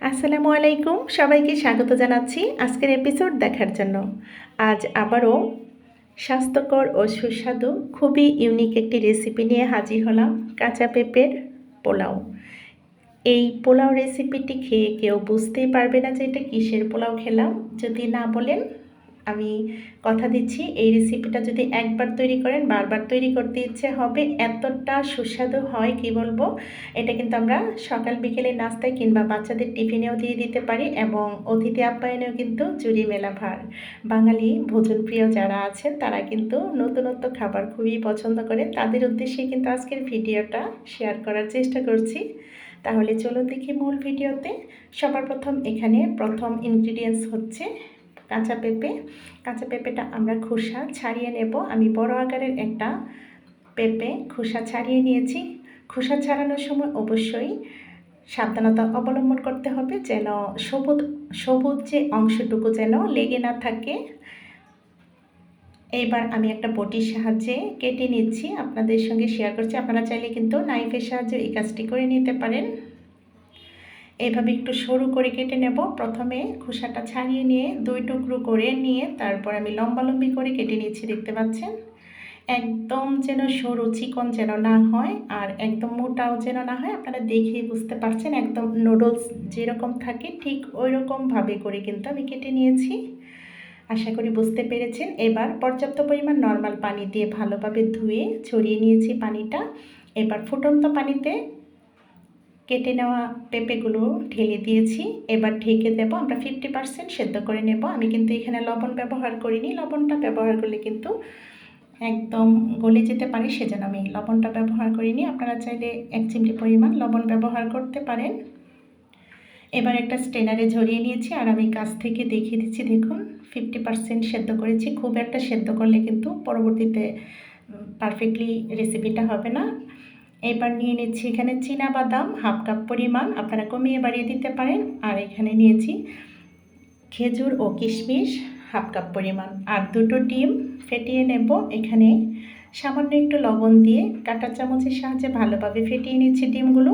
আসসালামু আলাইকুম, সবাইকে স্বাগত জানাচ্ছি আজকের এপিসোড দেখার জন্য। আজ আবারও স্বাস্থ্যকর ও সুস্বাদু, খুবই ইউনিক একটি রেসিপি নিয়ে হাজির হলাম কাঁচা পেঁপের পোলাও। এই পোলাও রেসিপিটি খেয়ে কেউ বুঝতেই পারবে না যে এটা কিসের পোলাও খেলাম। যদি না বলেন আমি কথা দিচ্ছি, এই রেসিপিটা যদি একবার তৈরি করেন, বারবার তৈরি করতে ইচ্ছে হবে, এতটা সুস্বাদু হয়, কি বলব? এটা কিন্তু আমরা সকাল বিকেলে নাস্তায় কিংবা বাচ্চাদের টিফিনেও দিয়ে দিতে পারি এবং অতিথি আপ্যায়নেও কিন্তু জুড়ি মেলা ভার। বাঙালি ভোজনপ্রিয় যারা আছেন, তারা কিন্তু নতুনত্ব খাবার খুবই পছন্দ করেন তাদের উদ্দেশ্যে কিন্তু আজকের ভিডিওটা শেয়ার করার চেষ্টা করছি। তাহলে চলো দেখি মূল ভিডিওতে। সবার প্রথম এখানে প্রথম ইনগ্রিডিয়েন্টস হচ্ছে কাঁচা পেঁপে। কাঁচা পেঁপেটা আমরা খোসা ছাড়িয়ে নেব। আমি বড় আকারের একটা পেঁপে খোসা ছাড়িয়ে নিয়েছি। খোসা ছাড়ানোর সময় অবশ্যই সাবধানতা অবলম্বন করতে হবে যেন সবুজ সবুজ যে অংশটুকু যেন লেগে না থাকে। এইবার আমি একটা বটির সাহায্যে কেটে নিচ্ছি। আপনাদের সঙ্গে শেয়ার করছি। আপনারা চাইলে কিন্তু নাইফের সাহায্যে এই কাজটি করে নিতে পারেন। এভাবে একটু সরু করে কেটে নেব। প্রথমে খোসাটা ছাড়িয়ে নিয়ে দুই টুকরো করে নিয়ে তারপর আমি লম্বালম্বি করে কেটে নিচ্ছি, দেখতে পাচ্ছেন? একদম যেন সরু চিকন যেন না হয় আর একদম মোটাও যেন না হয়। আপনারা দেখেই বুঝতে পারছেন, একদম নুডলস যেরকম থাকে ঠিক ওই রকমভাবে করে কিন্তু আমি কেটে নিয়েছি। আশা করি বুঝতে পেরেছেন। এবার পর্যাপ্ত পরিমাণ নর্মাল পানি দিয়ে ভালোভাবে ধুয়ে ছড়িয়ে নিয়েছি পানিটা। এবার ফুটন্ত পানিতে কেটে নেওয়া পেঁপেগুলো ঢেলে দিয়েছি। এবার ঢেকে দেব, আমরা ফিফটি পার্সেন্ট সেদ্ধ করে নেব। আমি কিন্তু এখানে লবণ ব্যবহার করিনি, লবণটা ব্যবহার করলে কিন্তু একদম গলে যেতে পারে, সেজন্য আমি লবণটা ব্যবহার করিনি। আপনারা চাইলে এক চিমটি পরিমাণ লবণ ব্যবহার করতে পারেন। এবার একটা স্টেনারে ঝরিয়ে নিয়েছি, আর আমি কাছ থেকে দেখিয়ে দিচ্ছি, দেখুন ফিফটি পার্সেন্ট সেদ্ধ করেছি। খুব একটা সেদ্ধ করলে কিন্তু পরবর্তীতে পারফেক্টলি রেসিপিটা হবে না। এবার নিয়ে নিচ্ছি এখানে চীনা বাদাম, হাফ কাপ পরিমাণ। আপনারা কমিয়ে বাড়িয়ে দিতে পারেন। আর এখানে নিয়েছি খেজুর ও কিশমিশ, হাফ কাপ পরিমাণ। আর দুটো ডিম ফেটিয়ে নেব এখানে। সামান্য একটু লবণ দিয়ে কাঁটা চামচের সাহায্যে ভালোভাবে ফেটিয়ে নিচ্ছি ডিমগুলো।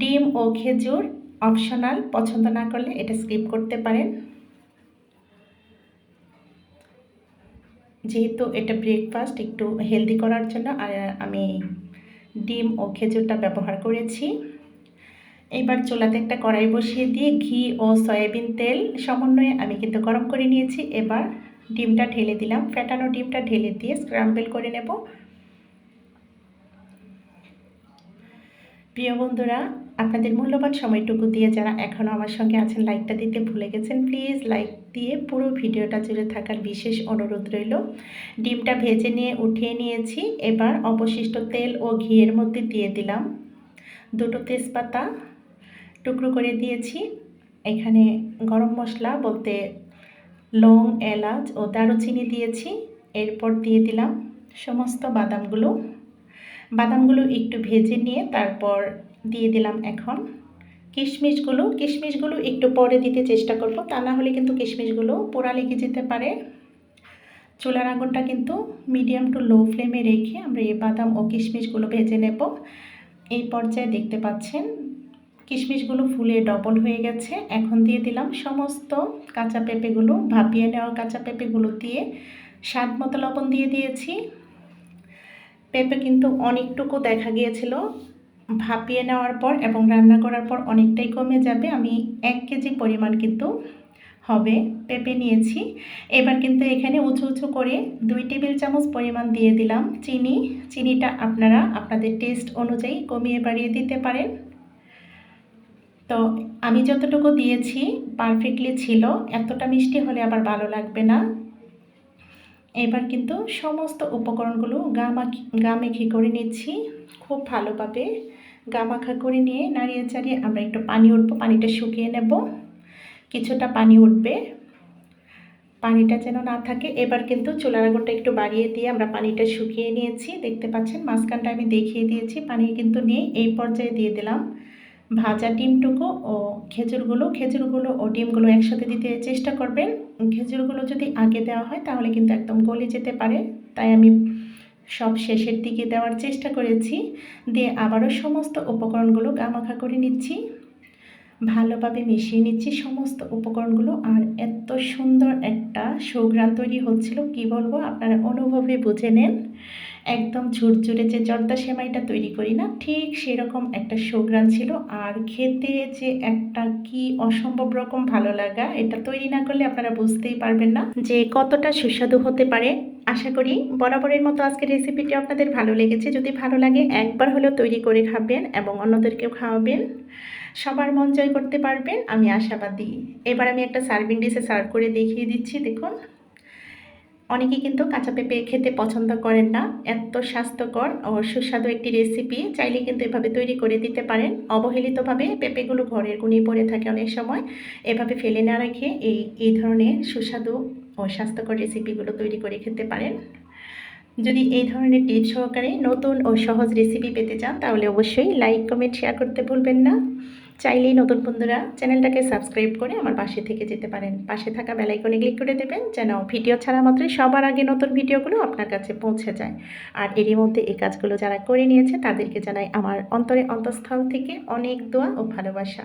ডিম ও খেজুর অপশনাল, পছন্দ না করলে এটা স্কিপ করতে পারেন। যেহেতু এটা ব্রেকফাস্ট একটু হেলদি করার জন্য আমি ডিম ও খেজুরটা ব্যবহার করেছি। এবার চোলাতে একটা কড়াই বসিয়ে দিয়ে ঘি ও সয়াবিন তেল সমন্বয়ে আমি কিন্তু গরম করে নিয়েছি। এবার ডিমটা ঢেলে দিলাম। ফেটানো ডিমটা ঢেলে দিয়ে স্ক্রাম্বেল করে নেব। প্রিয় বন্ধুরা, আপনাদের মূল্যবান সময়টুকু দিয়ে যারা এখনও আমার সঙ্গে আছেন, লাইকটা দিতে ভুলে গেছেন, প্লিজ লাইক দিয়ে পুরো ভিডিওটা জুড়ে থাকার বিশেষ অনুরোধ রইল। ডিমটা ভেজে নিয়ে উঠিয়ে নিয়েছি, এবার অবশিষ্ট তেল ও ঘিয়ের মধ্যে দিয়ে দিলাম। দুটো তেজপাতা টুকরো করে দিয়েছি। এখানে গরম মশলা বলতে লং, এলাচ ও দারুচিনি দিয়েছি। এরপর দিয়ে দিলাম সমস্ত বাদামগুলো। বাদামগুলো একটু ভেজে নিয়ে তারপর দিয়ে দিলাম এখন কিশমিশগুলো। কিশমিশগুলো একটু পরে দিতে চেষ্টা করব। তা না হলে কিন্তু কিশমিশগুলো পোড়া লেগে যেতে পারে। চুলার আগুনটা কিন্তু মিডিয়াম টু লো ফ্লেমে রেখে আমরা এই বাদাম ও কিশমিশগুলো ভেজে নেব। এই পর্যায়ে দেখতে পাচ্ছেন কিশমিশগুলো ফুলে ডবল হয়ে গেছে। এখন দিয়ে দিলাম সমস্ত কাঁচা পেঁপেগুলো, ভাপিয়ে নেওয়া কাঁচা পেঁপেগুলো দিয়ে স্বাদ মতো লবণ দিয়ে দিয়েছি। পেঁপে কিন্তু অনেকটুকু দেখা গিয়েছিল। ভাপিয়ে নেওয়ার পর এবং রান্না করার পর অনেকটাই কমে যাবে। আমি এক কেজি পরিমাণ কিন্তু হবে পেঁপে নিয়েছি। এবার কিন্তু এখানে উঁচু উঁচু করে দুই টেবিল চামচ পরিমাণ দিয়ে দিলাম চিনি। চিনিটা আপনারা আপনাদের টেস্ট অনুযায়ী কমিয়ে বাড়িয়ে দিতে পারেন। তো আমি যতটুকু দিয়েছি, পারফেক্টলি ছিল। এতটা মিষ্টি হলে আবার ভালো লাগবে না। এবার কিন্তু সমস্ত উপকরণগুলো গা মাখি গা মেখে করে নিচ্ছি। খুব ভালোভাবে গা মাখা করে নিয়ে নাড়িয়ে চাড়িয়ে আমরা একটু পানি উঠবো, পানিটা শুকিয়ে নেব। কিছুটা পানি উঠবে। পানিটা যেন না থাকে, এবার কিন্তু চুলার আগুনটা একটু বাড়িয়ে দিয়ে আমরা পানিটা শুকিয়ে নিয়েছি। দেখতে পাচ্ছেন, মাঝখানটা আমি দেখিয়ে দিয়েছি, পানি কিন্তু নিয়ে এই পর্যায়ে দিয়ে দিলাম ভাজা ডিমটুকু ও খেজুরগুলো। খেজুরগুলো ও ডিমগুলো একসাথে দিতে চেষ্টা করবেন। খেজুরগুলো যদি আগে দেওয়া হয়, তাহলে কিন্তু একদম গলে যেতে পারে। তাই আমি সব শেষের দিকে দেওয়ার চেষ্টা করেছি। দিয়ে আবারও সমস্ত উপকরণগুলো গামাখা করে নিচ্ছি। ভালোভাবে মিশিয়ে নিচ্ছি সমস্ত উপকরণগুলো। আর এত সুন্দর একটা সৌঘ্রাণ তৈরি হচ্ছিল, কি বলব, আপনারা অনুভবে বুঝে নেন। একদম ঝুরঝুরে যে জর্দা সেমাইটা তৈরি করি না, ঠিক সেরকম একটা সৌঘ্রাণ ছিল। আর খেতে যে একটা কি অসম্ভব রকম ভালো লাগা, এটা তৈরি না করলে আপনারা বুঝতেই পারবেন না যে কতটা সুস্বাদু হতে পারে। আশা করি বরাবরের মতো আজকের রেসিপিটি আপনাদের ভালো লেগেছে। যদি ভালো লাগে, একবার হলেও তৈরি করে খাবেন এবং অন্যদেরকেও খাওয়াবেন। সবার মন জয় করতে পারবেন, আমি আশাবাদী। এবার আমি একটা সার্ভিং ডিশে সার্ভ করে দেখিয়ে দিচ্ছি, দেখুন। অনেকে কিন্তু কাঁচা পেঁপে খেতে পছন্দ করেন না। এত স্বাস্থ্যকর ও সুস্বাদু একটি রেসিপি চাইলে কিন্তু এভাবে তৈরি করে দিতে পারেন। অবহেলিতভাবে পেঁপেগুলো ঘরের গুণে পড়ে থাকে অনেক সময়। এভাবে ফেলে না রেখে এই এই ধরনের সুস্বাদু ও স্বাস্থ্যকর রেসিপিগুলো তৈরি করে খেতে পারেন। যদি এই ধরনের টিপস সহকারে নতুন ও সহজ রেসিপি পেতে চান, তাহলে অবশ্যই লাইক কমেন্ট শেয়ার করতে ভুলবেন না। চাইলেই নতুন বন্ধুরা চ্যানেলটাকে সাবস্ক্রাইব করে আমার পাশে থেকে যেতে পারেন। পাশে থাকা বেলাইকনে ক্লিক করে দেবেন যেন ভিডিও ছাড়া মাত্রই সবার আগে নতুন ভিডিওগুলো আপনার কাছে পৌঁছে যায়। আর এরই মধ্যে এই কাজগুলো যারা করে নিয়েছে, তাদেরকে জানাই আমার অন্তরে অন্তঃস্থল থেকে অনেক দোয়া ও ভালোবাসা।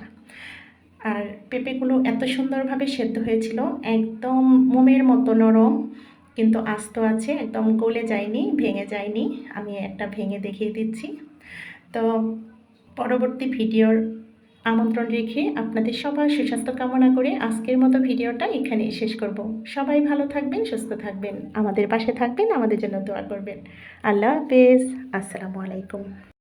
আর পেঁপেগুলো এত সুন্দরভাবে সেদ্ধ হয়েছিল, একদম মোমের মতো নরম, কিন্তু আস্ত আছে, একদম গলে যায়নি, ভেঙে যায়নি। আমি একটা ভেঙে দেখিয়ে দিচ্ছি। তো পরবর্তী ভিডিওর আমন্ত্রণ রেখে আপনাদের সবার সুস্বাস্থ্য কামনা করে আজকের মতো ভিডিওটা এখানেই শেষ করব। সবাই ভালো থাকবেন, সুস্থ থাকবেন। আমাদের পাশে থাকবেন, আমাদের জন্য দোয়া করবেন। আল্লাহ হাফেজ। আসসালামু আলাইকুম।